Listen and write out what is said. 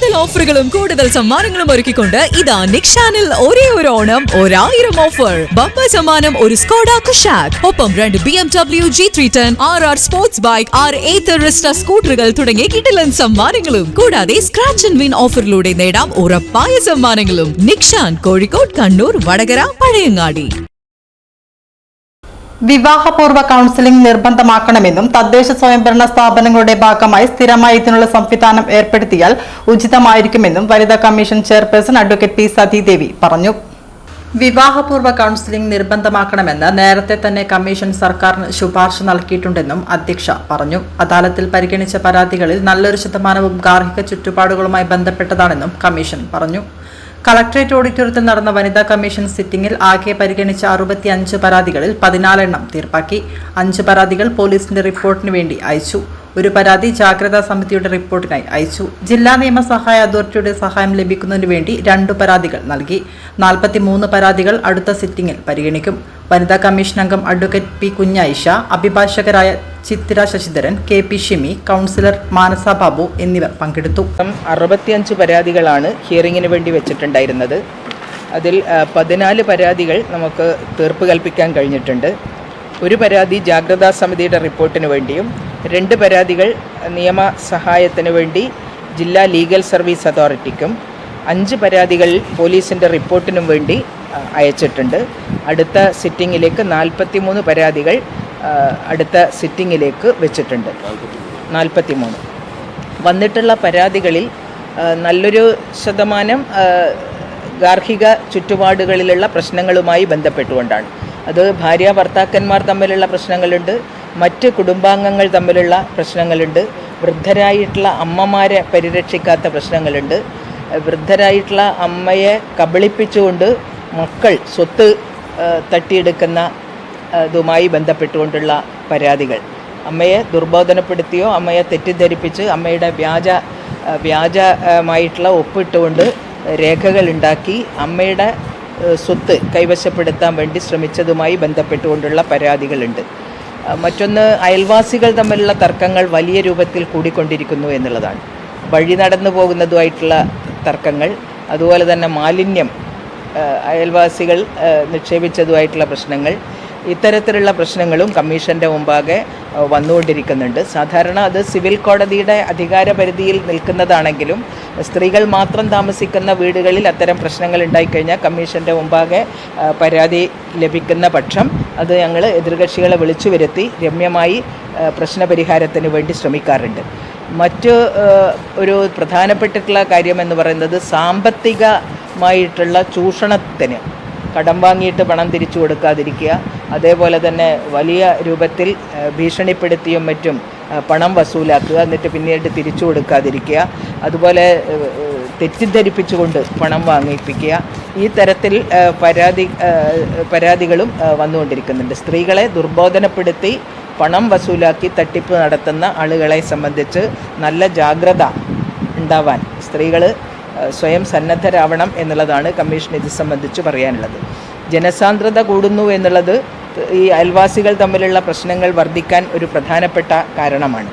കൂടുതൽ ഓഫറുകളും കൂടുതൽ സമ്മാനങ്ങളും ഒരുക്കിക്കൊണ്ട് ഇതാ നിക്ഷാനിൽ ഒരേ ഒരു ഓണം ഒരായിരം ഓഫർ. ബമ്പർ സമ്മാനം ഒരു സ്കോഡ കുഷാക് ഒപ്പം രണ്ട് B M W G three ten R R sports bike R eight സ്കൂട്ടറുകൾ തുടങ്ങിയ കിടിലൻ സമ്മാനങ്ങളും. കൂടാതെ സ്ക്രാച്ച് ആൻഡ് വിൻ ഓഫറിലൂടെ നേടാം ഉറപ്പായ സമ്മാനങ്ങളും. നിക്ഷാൻ കോഴിക്കോട് കണ്ണൂർ വടകര പഴയങ്ങാടി. വിവാഹപൂർവ കൗൺസിലിംഗ് നിർബന്ധമാക്കണമെന്നും തദ്ദേശ സ്വയംഭരണ സ്ഥാപനങ്ങളുടെ ഭാഗമായി സ്ഥിരമായി ഇതിനുള്ള സംവിധാനം ഏർപ്പെടുത്തിയാൽ ഉചിതമായിരിക്കുമെന്നും വനിതാ commission chairperson advocate P Sathidevi പറഞ്ഞു. വിവാഹപൂർവ കൗൺസിലിംഗ് നിർബന്ധമാക്കണമെന്ന് നേരത്തെ തന്നെ കമ്മീഷൻ സർക്കാരിന് ശുപാർശ നൽകിയിട്ടുണ്ടെന്നും അധ്യക്ഷ പറഞ്ഞു. അദാലത്തിൽ പരിഗണിച്ച പരാതികളിൽ നല്ലൊരു ശതമാനവും ഗാർഹിക ചുറ്റുപാടുകളുമായി ബന്ധപ്പെട്ടതാണെന്നും കമ്മീഷൻ പറഞ്ഞു. കളക്ടറേറ്റ് ഓഡിറ്റോറിയത്തിൽ നടന്ന വനിതാ കമ്മീഷൻ സിറ്റിംഗിൽ ആകെ പരിഗണിച്ച അറുപത്തി അഞ്ച് പരാതികളിൽ പതിനാലെണ്ണം തീർപ്പാക്കി. അഞ്ച് പരാതികൾ പോലീസിന്റെ റിപ്പോർട്ടിന് വേണ്ടി അയച്ചു. ഒരു പരാതി ജാഗ്രതാ സമിതിയുടെ റിപ്പോർട്ടിനായി അയച്ചു. ജില്ലാ നിയമസഹായ അതോറിറ്റിയുടെ സഹായം ലഭിക്കുന്നതിന് വേണ്ടി രണ്ടു പരാതികൾ നൽകി. നാൽപ്പത്തിമൂന്ന് പരാതികൾ അടുത്ത സിറ്റിംഗിൽ പരിഗണിക്കും. വനിതാ കമ്മീഷൻ അംഗം advocate P Kunjayisha അഭിഭാഷകരായ Chithira Sasidharan K P Shimi counsellor Manasa Babu എന്നിവർ പങ്കെടുത്തു. അറുപത്തിയഞ്ച് പരാതികളാണ് ഹിയറിംഗിന് വേണ്ടി വെച്ചിട്ടുണ്ടായിരുന്നത്. അതിൽ പതിനാല് പരാതികൾ നമുക്ക് തീർപ്പ് കൽപ്പിക്കാൻ കഴിഞ്ഞിട്ടുണ്ട്. ഒരു പരാതി ജാഗ്രതാ സമിതിയുടെ റിപ്പോർട്ടിന് വേണ്ടിയും രണ്ട് പരാതികൾ നിയമ സഹായത്തിന് വേണ്ടി ജില്ലാ ലീഗൽ സർവീസ് അതോറിറ്റിക്കും അഞ്ച് പരാതികൾ പോലീസിന്റെ റിപ്പോർട്ടിനും വേണ്ടി അയച്ചിട്ടുണ്ട്. അടുത്ത സിറ്റിങ്ങിലേക്ക് നാൽപ്പത്തിമൂന്ന് പരാതികൾ അടുത്ത സിറ്റിങ്ങിലേക്ക് വെച്ചിട്ടുണ്ട്. നാൽപ്പത്തിമൂന്ന്. വന്നിട്ടുള്ള പരാതികളിൽ നല്ലൊരു ശതമാനം ഗാർഹിക ചുറ്റുപാടുകളിലുള്ള പ്രശ്നങ്ങളുമായി ബന്ധപ്പെട്ടുകൊണ്ടാണ്. അത് ഭാര്യ ഭർത്താക്കന്മാർ തമ്മിലുള്ള പ്രശ്നങ്ങളുണ്ട്. മറ്റ് കുടുംബാംഗങ്ങൾ തമ്മിലുള്ള പ്രശ്നങ്ങളുണ്ട്. വൃദ്ധരായിട്ടുള്ള അമ്മമാരെ പരിരക്ഷിക്കാത്ത പ്രശ്നങ്ങളുണ്ട്. വൃദ്ധരായിട്ടുള്ള അമ്മയെ കബളിപ്പിച്ചുകൊണ്ട് മക്കൾ സ്വത്ത് തട്ടിയെടുക്കുന്ന ഇതുമായി ബന്ധപ്പെട്ടുകൊണ്ടുള്ള പരാതികൾ. അമ്മയെ ദുർബോധനപ്പെടുത്തിയോ അമ്മയെ തെറ്റിദ്ധരിപ്പിച്ച് അമ്മയുടെ വ്യാജ വ്യാജമായിട്ടുള്ള ഒപ്പിട്ടുകൊണ്ട് രേഖകൾ ഉണ്ടാക്കി അമ്മയുടെ സ്വത്ത് കൈവശപ്പെടുത്താൻ വേണ്ടി ശ്രമിച്ചതുമായി ബന്ധപ്പെട്ടുകൊണ്ടുള്ള പരാതികളുണ്ട്. മറ്റൊന്ന് അയൽവാസികൾ തമ്മിലുള്ള തർക്കങ്ങൾ വലിയ രൂപത്തിൽ കൂടിക്കൊണ്ടിരിക്കുന്നു എന്നുള്ളതാണ്. വഴി നടന്നു പോകുന്നതുമായിട്ടുള്ള തർക്കങ്ങൾ അതുപോലെ തന്നെ മാലിന്യം അയൽവാസികൾ നിക്ഷേപിച്ചതുമായിട്ടുള്ള പ്രശ്നങ്ങൾ ഇത്തരത്തിലുള്ള പ്രശ്നങ്ങളും കമ്മീഷന്റെ മുമ്പാകെ വന്നുകൊണ്ടിരിക്കുന്നുണ്ട്. സാധാരണ അത് സിവിൽ കോടതിയുടെ അധികാര പരിധിയിൽ നിൽക്കുന്നതാണെങ്കിലും സ്ത്രീകൾ മാത്രം താമസിക്കുന്ന വീടുകളിൽ അത്തരം പ്രശ്നങ്ങൾ ഉണ്ടായിക്കഴിഞ്ഞാൽ കമ്മീഷന്റെ മുമ്പാകെ പരാതി ലഭിക്കുന്ന പക്ഷം അത് ഞങ്ങൾ എതിർകക്ഷികളെ വിളിച്ചു വരുത്തി രമ്യമായി പ്രശ്നപരിഹാരത്തിന് വേണ്ടി ശ്രമിക്കാറുണ്ട്. മറ്റ് ഒരു പ്രധാനപ്പെട്ടിട്ടുള്ള കാര്യം എന്ന് പറയുന്നത് സാമ്പത്തികമായിട്ടുള്ള ചൂഷണത്തിന് കടം വാങ്ങിയിട്ട് പണം തിരിച്ചു കൊടുക്കാതിരിക്കുക. അതേപോലെ തന്നെ വലിയ രൂപത്തിൽ ഭീഷണിപ്പെടുത്തിയും മറ്റും പണം വസൂലാക്കുക. എന്നിട്ട് പിന്നീട് തിരിച്ചു കൊടുക്കാതിരിക്കുക. അതുപോലെ തെറ്റിദ്ധരിപ്പിച്ചുകൊണ്ട് പണം വാങ്ങിപ്പിക്കുക. ഈ തരത്തിൽ പരാതി പരാതികളും വന്നുകൊണ്ടിരിക്കുന്നുണ്ട്. സ്ത്രീകളെ ദുർബോധനപ്പെടുത്തി പണം വസൂലാക്കി തട്ടിപ്പ് നടത്തുന്ന ആളുകളെ സംബന്ധിച്ച് നല്ല ജാഗ്രത ഉണ്ടാവാൻ സ്ത്രീകൾ സ്വയം സന്നദ്ധരാവണം എന്നുള്ളതാണ് കമ്മീഷൻ ഇത് സംബന്ധിച്ച് പറയാനുള്ളത്. ജനസാന്ദ്രത കൂടുന്നു എന്നുള്ളത് ഈ അയൽവാസികൾ തമ്മിലുള്ള പ്രശ്നങ്ങൾ വർദ്ധിക്കാൻ ഒരു പ്രധാനപ്പെട്ട കാരണമാണ്.